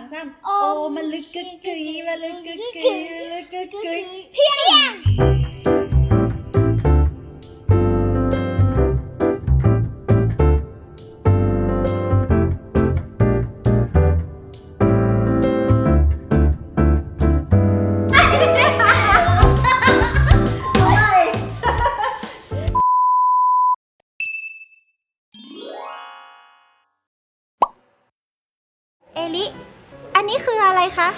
องสามโอ้โอ้มันลึกกึกกึยมันลึกกึกกึยมันลึกกึกกึยเพียงเอลิ อันนี้คืออะไรคะ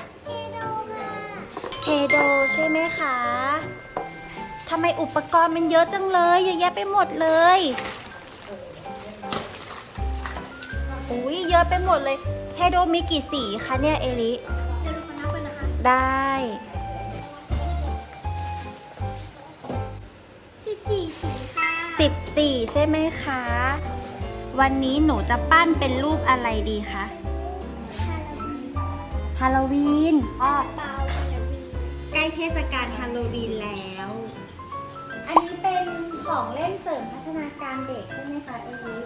เฮโดใช่ไหมคะทำไมอุปกรณ์มันเยอะจังเลยเยอะแยะไปหมดเลยอุ้ยเยอะไปหมดเลยเฮโดมีกี่สีคะเนี่ยเอลิเดี๋ยวเราขอนับกันนะคะได้สิบสี่สีค่ะ14ใช่ไหมคะ วันนี้หนูจะปั้นเป็นรูปอะไรดีคะ ฮาโลวีนอ๋อเปล่าเดี๋ยวมีใกล้เทศกาลฮาโลวีนแล้ว อันนี้เป็นของเล่นเสริมพัฒนาการเด็กใช่ไหมคะเอลิ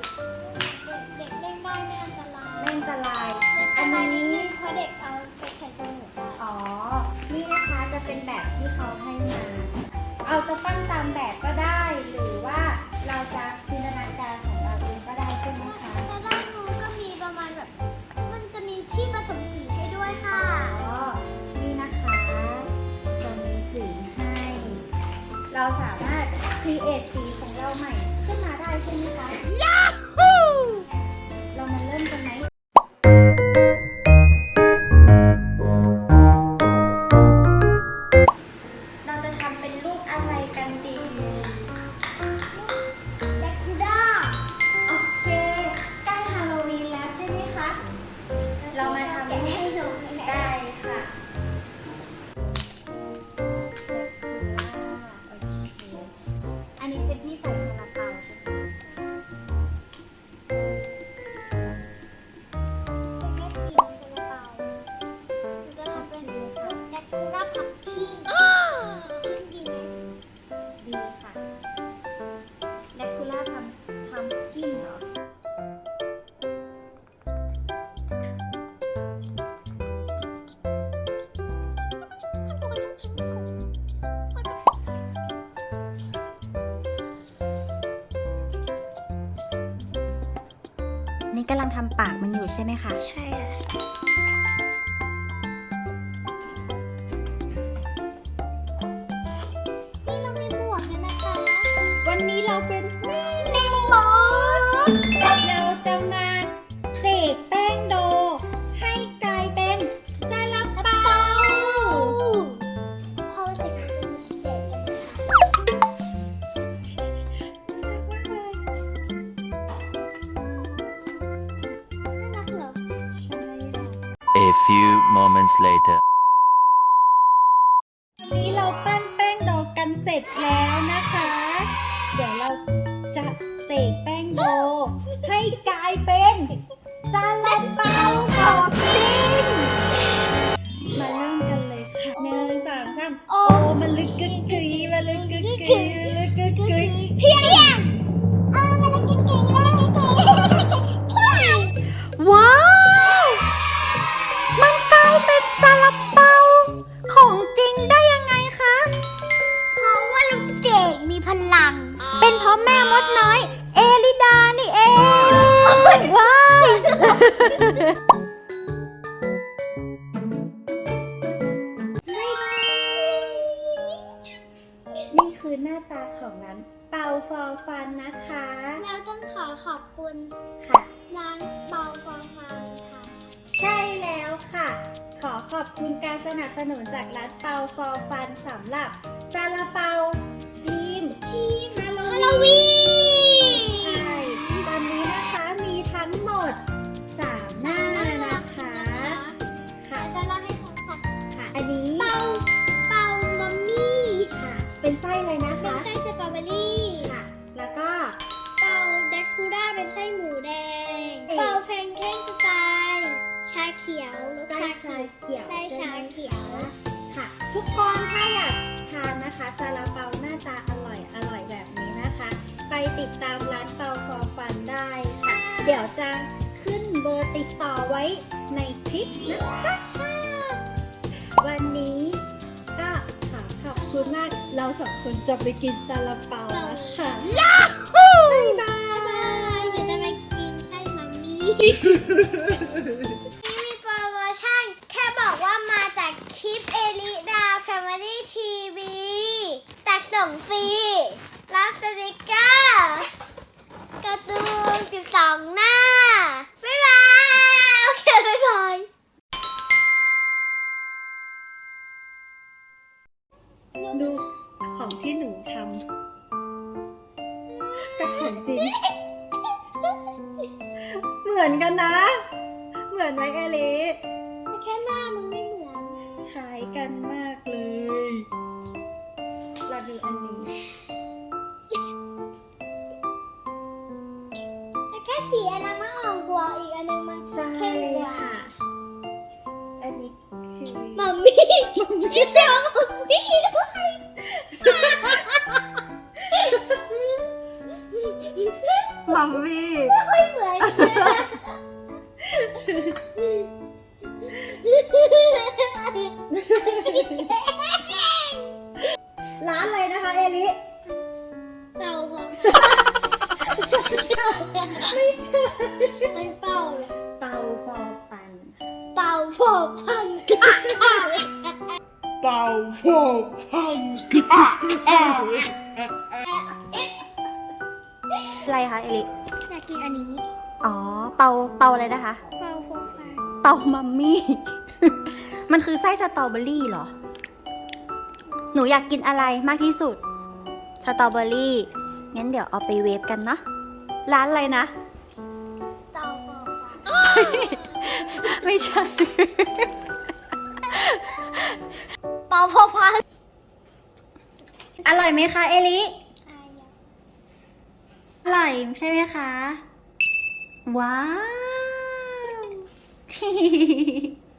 เด็กเล่นได้ไม่อันตรายไม่อันตราย อัอันนนี้นี้เพราะเด็กเอาไปใส่จมูกได้อ๋อ นี่นะคะจะเป็นแบบที่เขาให้มา เอาจะปั้นตามแบบก็ได้ หรือว่าเราจะ เราสามารถ create สีของเราใหม่ ขึ้นมาได้ใช่ไหมคะยาฮูเรามาเริ่มกันไหม นี่กำลังทำปากมันอยู่ใช่ไหมคะ ใช่ค่ะ A few moments later. นี้เราปั้นแป้งดอกกันเสร็จแล้วนะคะ พลัง เป็นเพราะแม่มดน้อย เอลิดานี่เองว้ายนี่คือหน้าตาของร้านเปาฟอฟันนะคะ แล้วต้องขอขอบคุณค่ะ ร้านเบาฟองฟางค่ะ ใช่แล้วค่ะ ขอขอบคุณการสนับสนุนจากร้านเปาฟอฟันสำหรับซาลาเปา วีวีนใช่ตอนนี้นะคะมีทั้งหมด3หน้านะคะ ค่ะ จะเล่าให้ฟังค่ะ ค่ะ อันนี้เปาเปามัมมี่ค่ะ เป็นไส้เลยนะเป็นคะ ไส้สตรอเบอรี่ ค่ะ แล้วก็ เปาแดกคูด้าเป็นไส้หมูแดง เอ๊ะ เปาแพนเค้กสไตล์ชาเขียวรสไส้ชาชาเขียวไส้ใช่ชาไหมเขียว ค่ะ ทุกคนถ้าอยากทานนะคะซาลาเปาหน้าตาอ ติดตามร้านเปาฟอฟันได้ค่ะ เดี๋ยวจะขึ้นเบเบอร์ติดต่อไว้ในคลิปนะคะวันนี้ก็ขอขอบคุณมาก เราสองคนจะไปกินซาลาเปานะคะบ๊ายบายบายเดี๋ยวจะไปกินไส้มัมมี่นี่มี มือนกันนะ เหมือนไหมเอลิแค่หน้ามึงไม่เหมือน คล้ายกันมากเลยเราดูอันนี้ แต่แค่สีอันนั้นมันอ่อนกว่าอีกอันนึงมันใช่เข้มกว่าค่ะ อันนี้คือมัมมี่ชื่อเดียวมัมมี่ด้วยมัมมี่ไม่เหมือนกันร้ ไม่ใช่ มันเป่าเลยเตาฟอฟัน เป่าพอพังกันเป่าฟอกพังค่ะค่ะอะไรคะเอลิอยากกินอันนี้ อ๋อ เปาเปาอะไรนะคะ เป่าพอพังเปามัมมี่ มันคือไส้สตรอเบอรี่เหรอ หนูอยากกินอะไรมากที่สุด สตรอเบอรี่ งั้นเดี๋ยวเอาไปเวฟกันเนาะ ร้านอะไรนะ เต่าพอพังไม่ใช่ เป่าพอพังอร่อยไหมคะเอลิอายะอร่อยใช่ไหมคะ ว้าว